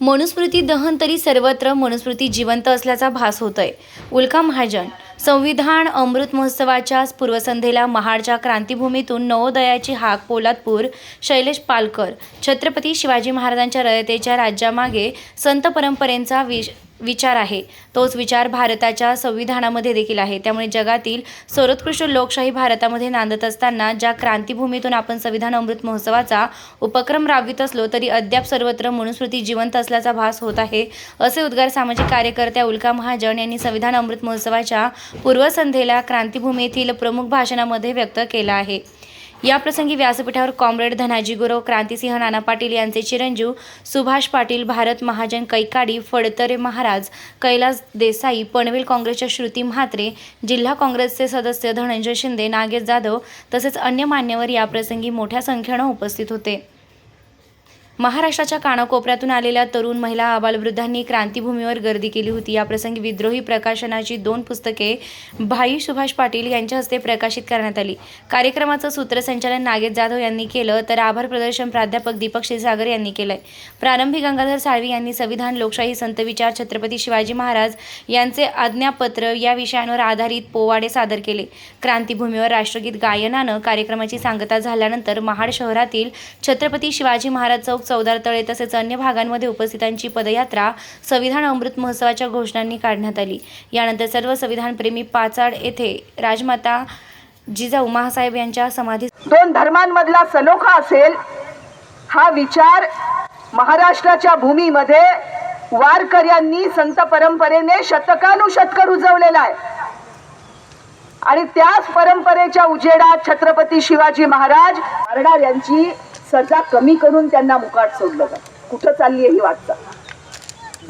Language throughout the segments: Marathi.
मनुस्मृती दहन तरी सर्वत्र मनुस्मृती जिवंत असल्याचा भास होतोय. उल्का महाजन संविधान अमृत महोत्सवाच्या पूर्वसंध्येला महाडच्या क्रांतीभूमीतून नवोदयाची हाक पोलादपूर शैलेश पालकर छत्रपती शिवाजी महाराजांच्या रयतेच्या राज्यामागे संत परंपरेचा विश विचार आहे. तोच विचार भारताच्या संविधानामध्ये देखील आहे. त्यामुळे जगातील सर्वोत्कृष्ट लोकशाही भारतामध्ये नांदत असताना ज्या क्रांतीभूमीतून आपण संविधान अमृत महोत्सवाचा उपक्रम राबवित असलो तरी अद्याप सर्वत्र मनुस्मृती जिवंत असल्याचा भास होत आहे असे उद्गार सामाजिक कार्यकर्त्या उल्का महाजन यांनी संविधान अमृत महोत्सवाच्या पूर्वसंध्येला क्रांतीभूमी येथील प्रमुख भाषणामध्ये व्यक्त केला आहे. याप्रसंगी व्यासपीठावर कॉम्रेड धनाजी गुरव क्रांतिसिंह नाना पाटील यांचे चिरंजीव सुभाष पाटील भारत महाजन कैकाडी फडतरे महाराज कैलास देसाई पनवेल काँग्रेसच्या श्रुती म्हात्रे जिल्हा काँग्रेसचे सदस्य धनंजय शिंदे नागेश जाधव तसेच अन्य मान्यवर याप्रसंगी मोठ्या संख्येनं उपस्थित होते. महाराष्ट्राच्या कानाकोपऱ्यातून आलेल्या तरुण महिला आबालवृद्धांनी क्रांतीभूमीवर गर्दी केली होती. याप्रसंगी विद्रोही प्रकाशनाची दोन पुस्तके भाई सुभाष पाटील यांच्या हस्ते प्रकाशित करण्यात आली. कार्यक्रमाचं सूत्रसंचालन नागेश जाधव यांनी केलं तर आभार प्रदर्शन प्राध्यापक दीपक क्षीरसागर यांनी केलंय. प्रारंभी गंगाधर साळवी यांनी संविधान लोकशाही संत विचार छत्रपती शिवाजी महाराज यांचे आज्ञापत्र या विषयांवर आधारित पोवाडे सादर केले. क्रांतीभूमीवर राष्ट्रगीत गायनानं कार्यक्रमाची सांगता झाल्यानंतर महाड शहरातील छत्रपती शिवाजी महाराज चौक चौदार तळे तसेच अन्य भागांमध्ये उपस्थितांची पदयात्रा संविधान अमृत महोत्सवाच्या घोषणांनी काढण्यात आली. यानंतर सर्व संविधानप्रेमी पाचाड येथे राजमाता जिजाऊ महासाहेब यांच्या समाधी दोन धर्मांमधला सलोखा असेल हा विचार महाराष्ट्राच्या भूमीमध्ये वारकऱ्यांनी संत परंपरेने शतकानुशतक रुजवलेला आहे. आणि त्याच परंपरेच्या उजेडात छत्रपती शिवाजी महाराज मारणार यांची सजा कमी करून त्यांना मुकाट सोडलं जात. कुठं चालली आहे ही वाटचाल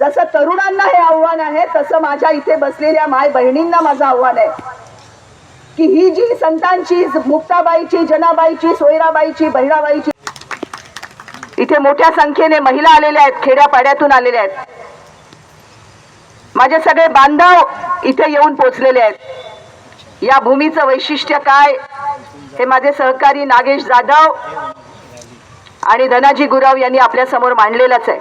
जसं तरुणांना हे आव्हान आहे तसं माझ्या इथे बसलेल्या माय बहिणींना माझं आव्हान आहे. की ही जी संतांची मुक्ताबाईची जनाबाईची सोयराबाईची बहिणाबाईची इथे मोठ्या संख्येने महिला आलेल्या आहेत खेड्यापाड्यातून आलेल्या आहेत. माझे सगळे बांधव इथे येऊन पोचलेले आहेत. या भूमीचं वैशिष्ट्य काय? हे माझे सहकारी नागेश जाधव आणि धनाजी गुराव यांनी आपल्यासमोर मांडलेलंच आहे.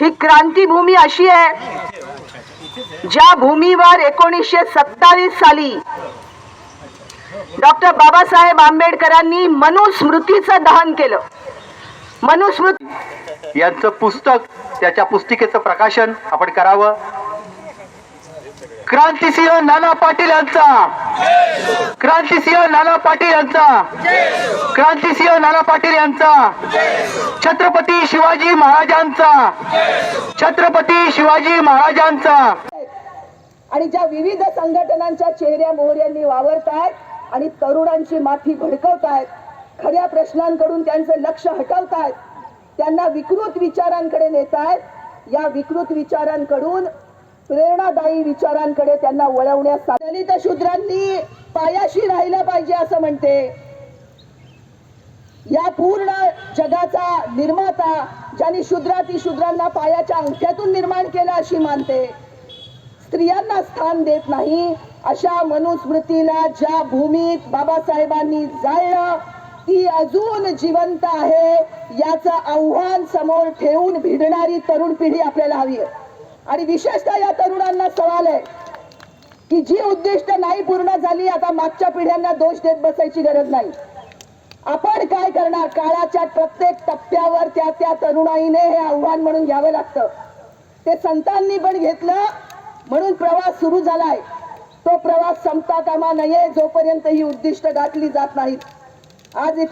ही क्रांतीभूमी अशी आहे ज्या भूमीवर एकोणीसशे सत्तावीस साली डॉक्टर बाबासाहेब आंबेडकरांनी मनुस्मृतीचं दहन केलं. मनुस्मृती यांचं पुस्तक त्याच्या पुस्तिकेचं प्रकाशन आपण करावं. क्रांतिसिंह नाना पाटील यांचा. क्रांतिसिंह नाना पाटील यांचा. क्रांतिसिंह नाना पाटील यांचा. छत्रपती शिवाजी महाराजांचा. छत्रपती शिवाजी महाराजांचा. आणि ज्या विविध संघटनांच्या चेहऱ्या मोहऱ्यांनी वावरतायत आणि तरुणांची माथी भडकवतायत खऱ्या प्रश्नांकडून त्यांचं लक्ष हटवतायत त्यांना विकृत विचारांकडे नेतायत या विकृत विचारांकडून प्रेरणादायी विचारांकडे त्यांना वळवण्यास दलित शूद्रांनी पायाशी राहिलं पाहिजे असं म्हणते. या पूर्ण जगाचा निर्माता ज्यांनी शूद्राती शूद्रांना पायाच्या अंगठ्यातून निर्माण केलं अशी मानते. स्त्रियांना स्थान देत नाही अशा मनुस्मृतीला ज्या भूमीत बाबासाहेबांनी जाळलं ती अजून जिवंत आहे याचं आव्हान समोर ठेवून भिडणारी तरुण पिढी आपल्याला हवी आहे. आणि विशेषतः या तरुणांना सवाल आहे की जी उद्दिष्ट नाही पूर्ण झाली आता मागच्या पिढ्यांना दोष देत बसायची गरज नाही. आपण काय करणार? काळाच्या प्रत्येक टप्प्यावर त्या त्या तरुणाईने हे आव्हान म्हणून घ्यावं लागतं. ते संतांनी पण घेतलं म्हणून प्रवास सुरू झालाय. तो प्रवास संपता कामा नये जोपर्यंत ही उद्दिष्ट गाठली जात नाहीत. आज इथे